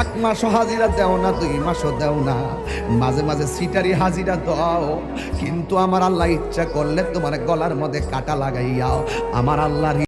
এক মাসও হাজিরা দেও না, দুই মাসও দেও না। মাঝে মাঝে সিটারি হাজিরা দাও, কিন্তু আমার আল্লাহ ইচ্ছা করলে তোমার গলার মধ্যে কাটা লাগাইয়াও। আমার আল্লাহর